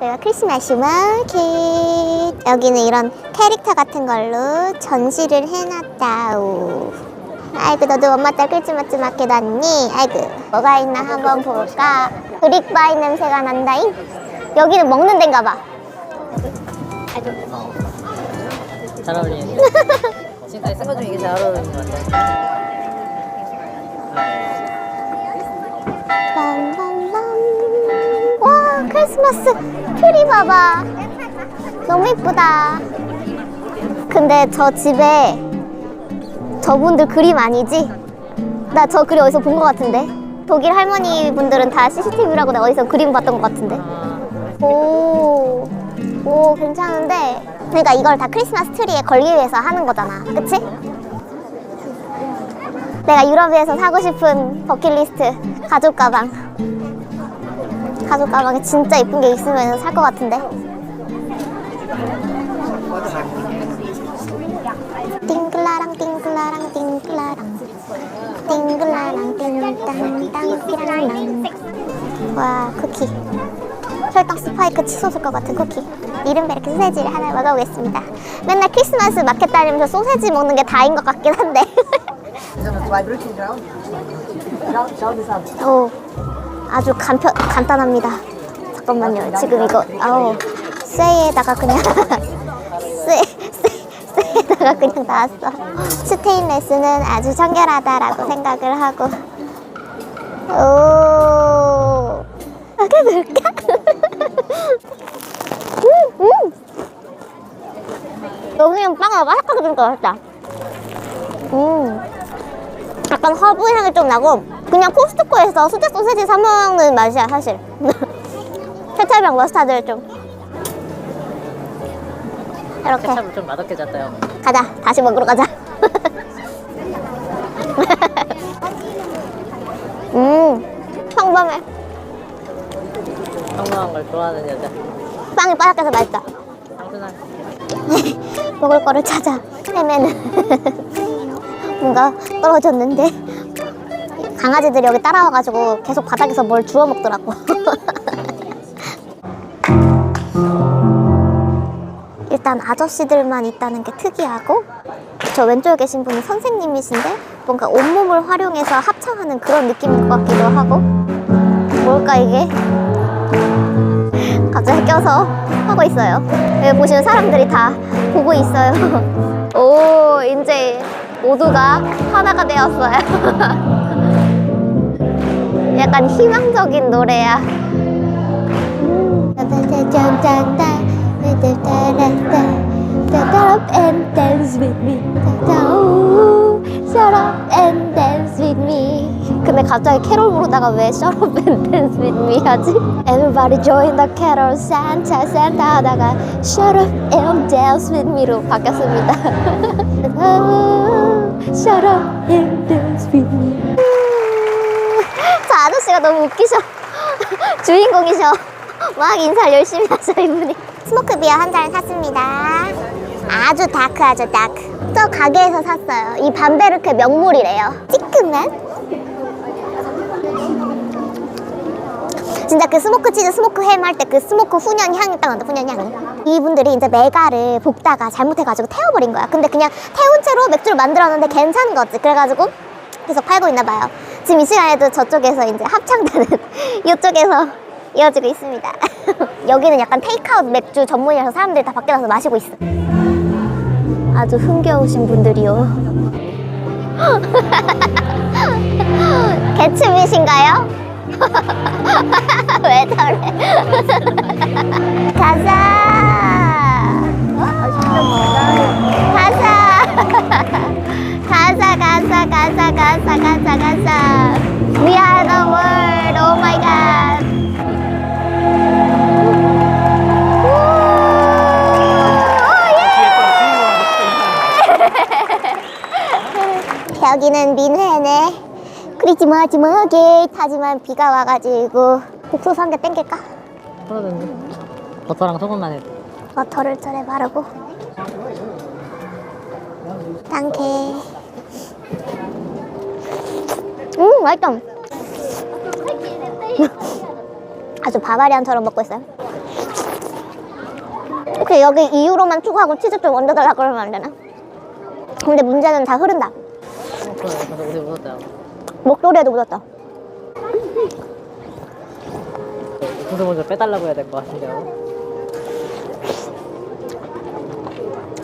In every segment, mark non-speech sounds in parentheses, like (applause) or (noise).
내가 크리스마스 마켓 여기는 이런 캐릭터 같은 걸로 전시를 해놨다 우. 아이고 너도 엄마 딸 크리스마스 마켓 왔니? 아이고 뭐가 있나 한번 볼까 그릭바이 냄새가 난다잉 여기는 먹는 데인가 봐 아이고 어. 잘 어울리네. (laughs) 지금까지 쓴것 중에 이게 잘 어울리는 것 같아. 와 크리스마스 트리 봐봐. 너무 이쁘다. 근데 저 집에 저분들 그림 아니지? 나 저 그림 어디서 본 것 같은데? 독일 할머니 분들은 다 CCTV라고 내가 어디서 그림 봤던 것 같은데. 오, 오 괜찮은데. 그러니까 이걸 다 크리스마스 트리에 걸기 위해서 하는 거잖아. 그치? 내가 유럽에서 사고 싶은 버킷리스트 가죽 가방 가죽 가방에 진짜 예쁜 게 있으면 살 것 같은데. 띵글라랑 띵글라랑 띵글라랑. 띵글라랑 띵땅땅 띠랑랑 와 쿠키. 혈당 스파이크 치솟을 것 같은 쿠키. 이른베르크 소세지를 하나 먹어보겠습니다. 맨날 크리스마스 마켓 다니면서 소세지 먹는 게 다인 것 같긴 한데. (laughs) 오, 아주 간편, 간단합니다. 잠깐만요. 지금 이거, 아우, 쇠에다가 그냥, (laughs) 쇠, 쇠, 쇠에다가 그냥 나왔어. 스테인레스는 아주 청결하다라고 생각을 하고. 오, 이게 뭘까? (laughs) 음, 음. 여기 그냥 빵을 바삭하게 들니까 맛있다. 음. 약간 허브 향이 좀 나고 그냥 코스트코에서 수제 소세지 사 먹는 맛이야 사실. (laughs) 케찹이랑 머스타드를 좀. 이렇게. 케찹을 좀 맛없게졌다요. 가자 다시 먹으러 가자. (laughs) 음 평범해. 평범한 걸 좋아하는 여자. 빵이 바삭해서 맛있다. 상순한. (laughs) 먹을 거를 찾아. 헤매는 뭔가 떨어졌는데 강아지들이 여기 따라와가지고 계속 바닥에서 뭘 주워 먹더라고 (laughs) 일단 아저씨들만 있다는 게 특이하고 저 왼쪽에 계신 분이 선생님이신데 뭔가 온몸을 활용해서 합창하는 그런 느낌인 것 같기도 하고 뭘까 이게 (laughs) 갑자기 껴서 하고 있어요. 여기 보시면 사람들이 다 보고 있어요. (laughs) 오, 이제 모두가 하나가 되었어요. 약간 희망적인 노래야. 근데 갑자기 캐롤 부르다가 왜 Shut up and dance with me 하지? Everybody join the carol Santa Santa 하다가 Shut up and dance with me로 바뀌었습니다. Shut up and dance with me. 저 아저씨가 너무 웃기셔. (laughs) 주인공이셔. 막 인사를 열심히 하셔 이분이. 스모크 비어 한 잔 샀습니다. 아주 다크하죠 다크. 저 가게에서 샀어요. 이 밤베르크 명물이래요. 찌끔한. 진짜 그 스모크 치즈 스모크 햄 할 때 그 스모크 훈연 향이 딱 난다 훈연 향이 이분들이 이제 메가를 볶다가 잘못해가지고 태워버린 거야 근데 그냥 태운 채로 맥주를 만들었는데 괜찮은 거지 그래가지고 계속 팔고 있나 봐요 지금 이 시간에도 저쪽에서 이제 합창단은 (laughs) 이쪽에서 이어지고 있습니다 (laughs) 여기는 약간 테이크아웃 맥주 전문이라서 사람들이 다 밖에 나서 마시고 있어 아주 흥겨우신 분들이요 (laughs) 개춤이신가요? 왜 저래? 가자. 가자. 가자, 가자, 가자, 가자, 가자, 가자. We are the world. Oh my god. 오, (laughs) 예! 여기는 민회네. 크리스마스 마켓. 하지만 비가 와가지고 옥수수 한 개 땡길까? 그러던데. 버터랑 소금만 해도. 버터를 절에 바르고 땅게 음 맛있다 (laughs) 아주 바바리안처럼 먹고 있어요 혹시 여기 이유로만 추가하고 치즈 좀 얹어달라 그러면 안 되나? 근데 문제는 다 흐른다. 목도리에도 묻었다. 구두 먼저 빼달라고 해야 될 것 같은데요.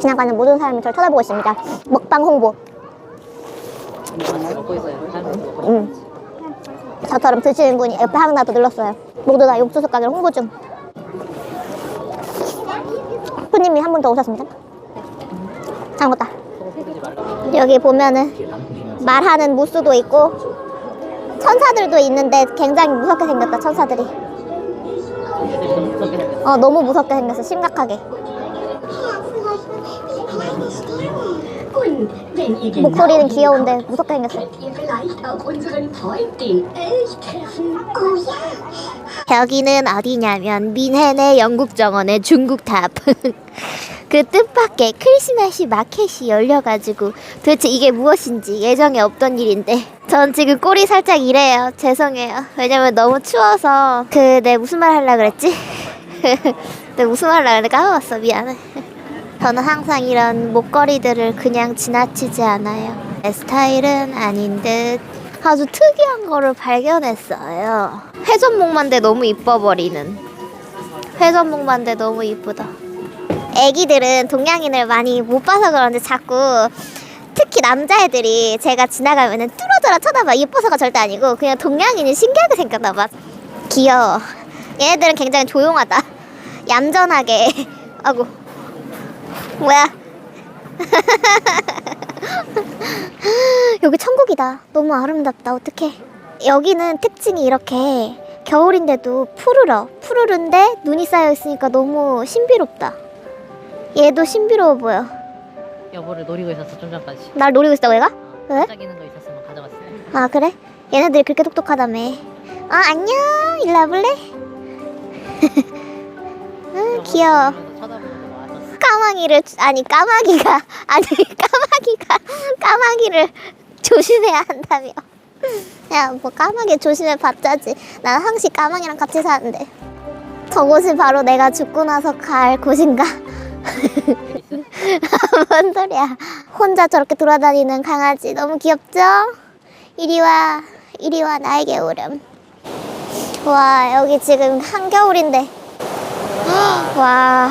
지나가는 모든 사람이 저를 쳐다보고 있습니다. 먹방 홍보. 음. 저처럼 드시는 분이 옆에 하나도 늘렀어요. 모두 다 옥수수 가게를 홍보 중. 푸님이 한번더 오셨습니다. 잘 먹었다. 여기 보면은 말하는 무스도 있고 천사들도 있는데 굉장히 무섭게 생겼다 천사들이. 어 너무 무섭게 생겼어 심각하게. 목소리는 귀여운데 무섭게 생겼어. 여기는 어디냐면 민헨의 영국 정원의 중국 탑. (laughs) 그 뜻밖의 크리스마스 마켓이 열려가지고 도대체 이게 무엇인지 예정에 없던 일인데 전 지금 꼴이 살짝 이래요. 죄송해요. 왜냐면 너무 추워서 그 내 무슨 말 하려 그랬지? 내 (laughs) 무슨 말 하려 그랬는데 까먹었어. 미안해. 저는 항상 이런 목걸이들을 그냥 지나치지 않아요. 내 스타일은 아닌 듯 아주 특이한 거를 발견했어요. 회전목마인데 너무 이뻐버리는. 회전목마인데 너무 이쁘다. 애기들은 동양인을 많이 못 봐서 그런지 자꾸 특히 남자애들이 제가 지나가면은 뚫어져라 쳐다봐. 이뻐서가 절대 아니고 그냥 동양인이 신기하게 생겼나 봐. 귀여워. 얘네들은 굉장히 조용하다. 얌전하게. (laughs) 아고. 뭐야? (laughs) 여기 천국이다. 너무 아름답다. 어떡해. 여기는 특징이 이렇게 겨울인데도 푸르러. 푸르른데 눈이 쌓여 있으니까 너무 신비롭다. 얘도 신비로워 보여. 여보를 노리고 있었어 좀 전까지. 날 노리고 있다고 얘가? 왜? 반짝이는 거 있었으면 가져갔어요. 아 그래? 얘네들이 그렇게 똑똑하다며. 아 안녕. 일로 와볼래? (laughs) 응 귀여워. 까마귀를 아니 까마귀가 (laughs) 아니 까마귀가 까마귀를 조심해야 한다며. 야 뭐 까마귀 조심해 봤자지. 난 항시 까마귀랑 같이 사는데. 저곳이 바로 내가 죽고 나서 갈 곳인가? (laughs) 뭔 소리야? 혼자 저렇게 돌아다니는 강아지 너무 귀엽죠? 이리 와, 이리 와 나에게 오렴. 와 여기 지금 한겨울인데. (gasps) 와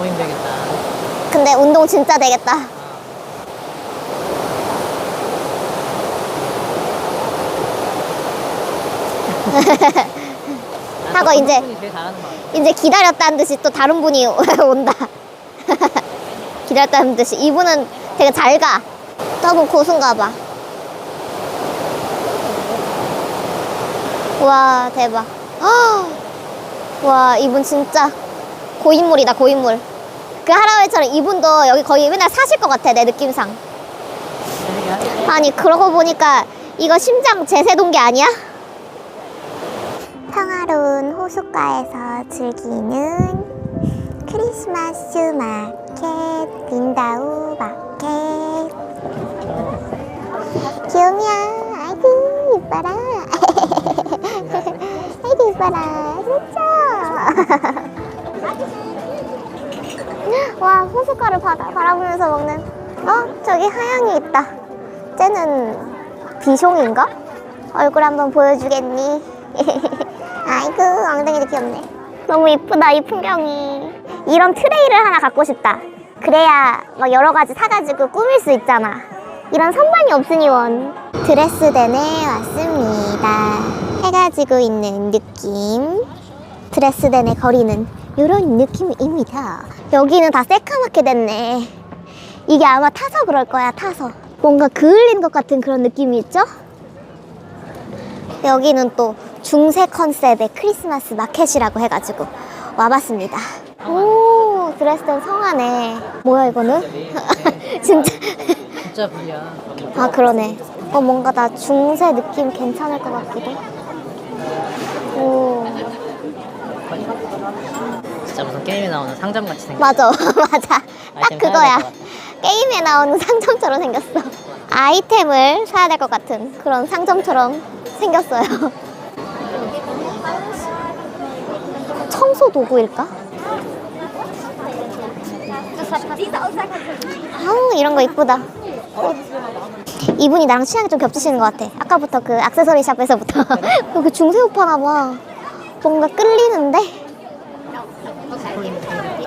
너무 힘들겠다. 근데 운동 진짜 되겠다. 하고 이제 분이 제일 잘하는 거 같아. 이제 기다렸다는 듯이 또 다른 분이 (laughs) 온다. 기다렸다는 듯이 이분은 되게 잘 가. 저분 고수인가 봐. 와 대박. (gasps) 와 이분 진짜 고인물이다 고인물. 그 할아버지처럼 이분도 여기 거의 맨날 사실 것 같아 내 느낌상. 아니 그러고 보니까 이거 심장 제세동기 아니야? 평화로운 호숫가에서 즐기는 크리스마스 마켓 빈다우 마켓 귀요미야 아이고 이뻐라 (laughs) 아이고 이뻐라 진짜 (laughs) (gasps) 와 호숫가를 바다. 바라보면서 먹는. 어? 저기 하양이 있다. 쟤는 비숑인가? 얼굴 한번 보여주겠니? (laughs) 아이고 엉덩이도 귀엽네. 너무 이쁘다 이 풍경이. 이런 트레이를 하나 갖고 싶다. 그래야 막 여러 가지 사가지고 꾸밀 수 있잖아. 이런 선반이 없으니 원. 드레스덴에 왔습니다. 해가 지고 있는 느낌. 드레스덴의 거리는 이런 느낌입니다 여기는 다 새까맣게 됐네 이게 아마 타서 그럴 거야 타서 뭔가 그을린 것 같은 그런 느낌이 있죠? 여기는 또 중세 컨셉의 크리스마스 마켓이라고 해가지고 와봤습니다. 오, 드레스덴 성하네. 뭐야, 이거는? (laughs) 진짜. 진짜 불이야. 아, 그러네. 어, 뭔가 나 중세 느낌 괜찮을 것 같기도. 오, 진짜 무슨 게임에 나오는 상점 같이 생겼어. 맞아, (laughs) 맞아. 딱 아이템 사야 그거야. 될것 같아. 게임에 나오는 상점처럼 생겼어. 아이템을 사야 될 것 같은 그런 상점처럼 생겼어요. (laughs) 청소 도구일까? 아우 이런 거 이쁘다. 이분이 나랑 취향이 좀 겹치시는 것 같아. 아까부터 그 액세서리 샵에서부터 (laughs) 여기 중세 오빠나 봐. 뭔가 끌리는데?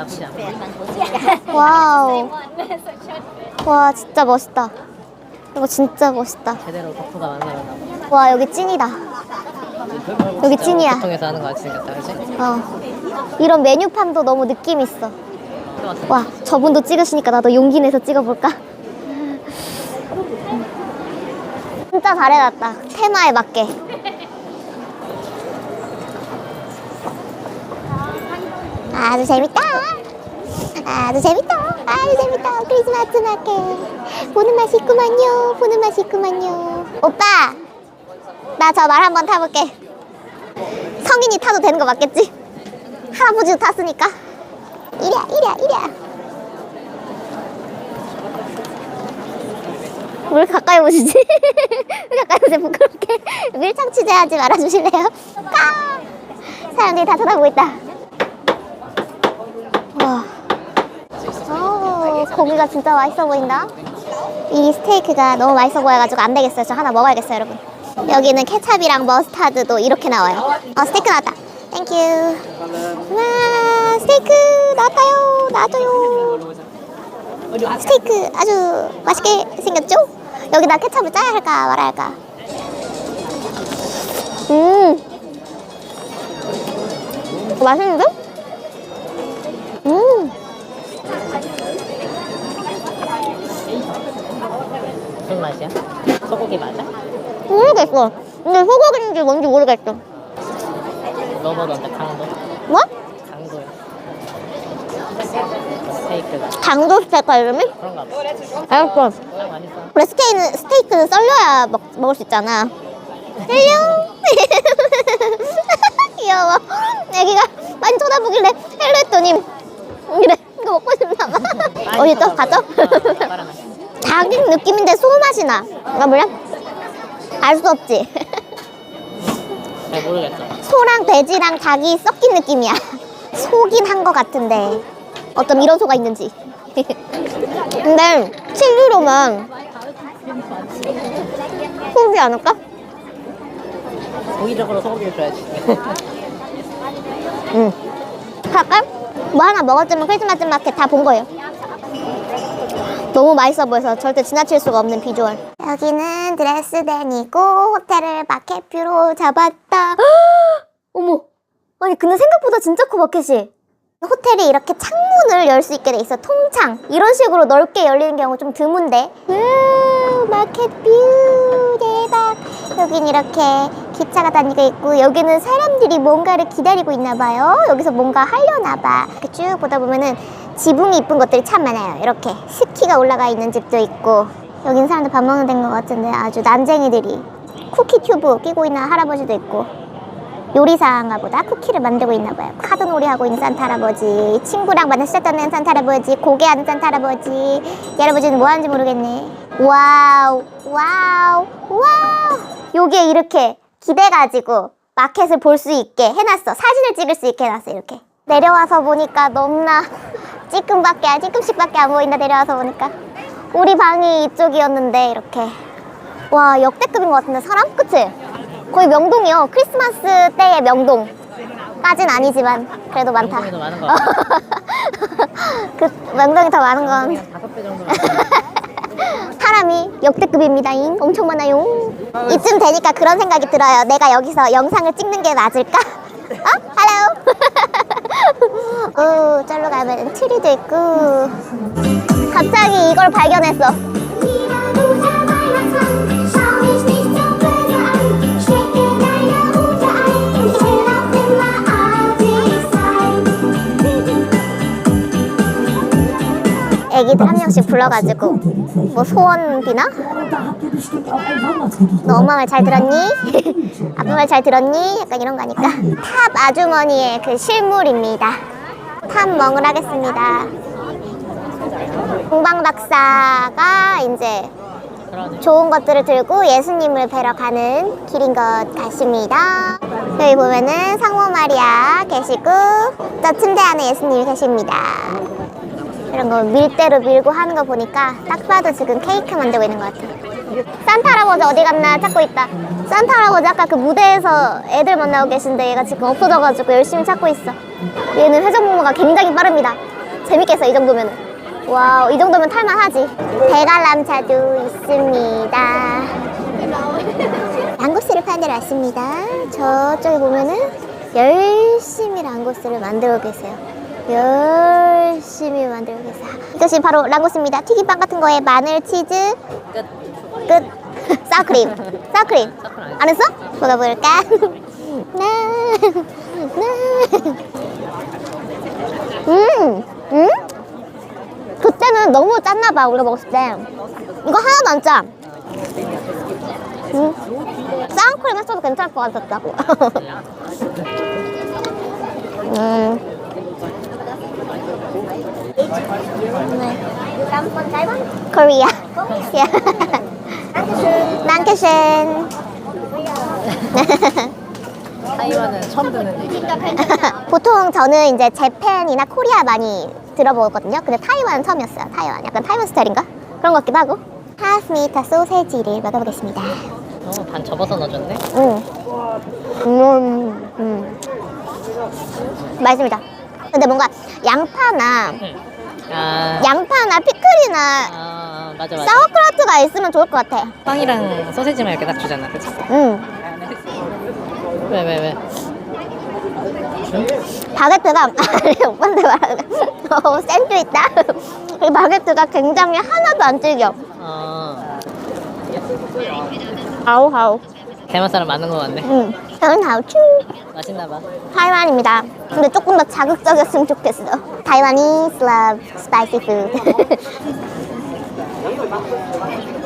안 (laughs) 와우. (laughs) 와 진짜 멋있다. 이거 진짜 멋있다. 제대로 덕후가 만들었나 와 여기 찐이다. 여기 찐이야. 보통에서 하는 거 같이 생겼다 그치? 어. 이런 메뉴판도 너무 느낌 있어. 와 저분도 찍으시니까 나도 용기 내서 찍어볼까? 진짜 잘해놨다. 테마에 맞게. 아주 재밌다. 아주 재밌다. 아주 재밌다. 크리스마스 마켓. 보는 맛이 있구만요. 보는 맛이 있구만요. 오빠, 나 저 말 한번 타볼게. 성인이 타도 되는 거 맞겠지? 할아버지도 탔으니까. 이랴, 이랴, 이랴. 뭘 가까이 오시지? (laughs) 왜 가까이 오세요? 부끄럽게. 밀착 취재하지 말아주실래요? 까! 사람들이 다 쳐다보고 있다. 와. 어, 고기가 진짜 맛있어 보인다. 이 스테이크가 너무 맛있어 보여가지고 안 되겠어요. 저 하나 먹어야겠어요, 여러분. 여기는 케찹이랑 머스타드도 이렇게 나와요. 어, 스테이크 나왔다. 땡큐. 와, 스테이크 나왔다요. 나왔어요. 스테이크 아주 맛있게 생겼죠? 여기다 케찹을 짜야 할까 말아야 할까? 음, 맛있는데? 맛이야? 소고기 맞아? 모르겠어. 근데 소고기인지 뭔지 모르겠어. 러버던데 강도 뭐? 강도야 스테이크가 강도 스테이크 이름이? 그런가 봐 알았어. 딱 맛있어 원래 스테이크는, 스테이크는 썰려야 먹, 먹을 수 있잖아. 헬로? (laughs) 귀여워. 애기가 많이 쳐다보길래 헬로 했더니 이래 이거 먹고 싶나 봐. 어디 또 가죠? 닭 느낌인데 소 맛이 나. 이거 뭐야? 알 수 없지. 잘 모르겠어 소랑 돼지랑 닭이 섞인 느낌이야. (laughs) 소긴 한 것 같은데 어쩜 이런 소가 있는지. (laughs) 근데 7유로면 소지 않을까? 고기적으로 소고기를 줘야지 응. 갈까? 뭐 하나 먹었지만 크리스마스 마켓 다 본 거예요. 너무 맛있어 보여서 절대 지나칠 수가 없는 비주얼. 여기는 드레스덴이고 호텔을 마켓뷰로 잡았다. (gasps) 어머. 아니 근데 생각보다 진짜 커 마켓이. 호텔이 이렇게 창문을 열 수 있게 돼 있어. 통창. 이런 식으로 넓게 열리는 경우 좀 드문데. 우 마켓뷰 대박. 여긴 이렇게 기차가 다니고 있고 여기는 사람들이 뭔가를 기다리고 있나 봐요. 여기서 뭔가 하려나 봐. 이렇게 쭉 보다 보면은 지붕이 이쁜 것들이 참 많아요. 이렇게 스키가 올라가 있는 집도 있고 여긴 사람들 밥 먹는 데인 것 같은데 아주 난쟁이들이 쿠키 튜브 끼고 있는 할아버지도 있고 요리사인가 보다 쿠키를 만들고 있나 봐요. 카드놀이 하고 있는 산타 할아버지, 친구랑 만나 시작 는 산타 할아버지, 고개하는 산타 할아버지. 이 할아버지는 뭐 하는지 모르겠네. 와우, 와우, 와우. 여기에 이렇게 기대가지고 마켓을 볼 수 있게 해놨어. 사진을 찍을 수 있게 해놨어, 이렇게. 내려와서 보니까 너무나 찌끔밖에, 안- 찌끔씩밖에 안 보인다, 내려와서 보니까. 우리 방이 이쪽이었는데, 이렇게. 와, 역대급인 것 같은데, 사람? 그치? 거의 명동이요. 크리스마스 때의 명동. 까진 아니지만, 그래도 많다. 명동이 더 많은 것 같아 (laughs) 그, 명동이 더 많은 건 다섯 배 정도 (laughs) 사람이 역대급입니다잉. 엄청 많아요. 이쯤 되니까 그런 생각이 들어요. 내가 여기서 영상을 찍는 게 맞을까? 어? (laughs) 오, 저로 가면 트리도 있고. 갑자기 이걸 발견했어. 애기들 한 명씩 불러가지고 뭐 소원 비나? 너 엄마 말 잘 들었니? (laughs) 아빠 말 잘 들었니? 약간 이런 거 하니까 탑 아주머니의 그 실물입니다 탑 멍을 하겠습니다 공방 박사가 이제 좋은 것들을 들고 예수님을 뵈러 가는 길인 것 같습니다. 여기 보면은 상모 마리아 계시고 저 침대 안에 예수님이 계십니다. 이런 거 밀대로 밀고 하는 거 보니까 딱 봐도 지금 케이크 만들고 있는 것 같아. 산타 할아버지 어디 갔나 찾고 있다. 산타 할아버지 아까 그 무대에서 애들 만나고 계신데 얘가 지금 없어져가지고 열심히 찾고 있어. 얘는 회전 목마가 굉장히 빠릅니다. 재밌겠어 이 정도면은. 와우 이 정도면 탈만하지. 대관람차도 있습니다. 랑고스를 파는 데로 왔습니다. 저쪽에 보면은 열심히 랑고스를 만들고 계세요. 열심히 만들고 계세요. 이것이 바로 랑고스입니다. 튀김빵 같은 거에 마늘, 치즈, 끝. 끝. (laughs) 사크림. 사크림. 안 했어? 먹어볼까? (laughs) 네. 네. 음, 음? 그때는 너무 짰나 봐 우리가 먹었을 때. 이거 하나도 안 짜. 음. 사크림 했어도 괜찮을 것 같았다고. (laughs) 음. Korea. Yeah. Dankeschön. 타이완은 처음 듣는 얘기. 보통 저는 이제 재팬이나 코리아 많이 들어보거든요. 근데 타이완은 처음이었어요. 타이완. 약간 타이완 스타일인가? 그런 것 같기도 하고. 하스미타 소세지를 먹어보겠습니다. 어, 반 접어서 넣어줬네. 음. 음. 음. 맛있습니다. 근데 뭔가 양파나 아, 양파나 피클이나 아 맞아 맞아. 사워크라우트가 있으면 좋을 것 같아. 빵이랑 소세지만 이렇게 딱 주잖아. 그치? 음. 왜, 왜, 왜? 바게트가 (laughs) 아니 오빠한테 말하는 어, 센스 있다. 이 바게트가 굉장히 하나도 안 질겨. 어, 아우 아우. 대만 사람 많은 것 같네. 음. 저는 하우추. 맛있나 봐. 타이완입니다. 근데 조금 더 자극적이었으면 좋겠어. Taiwanese love spicy food. (laughs)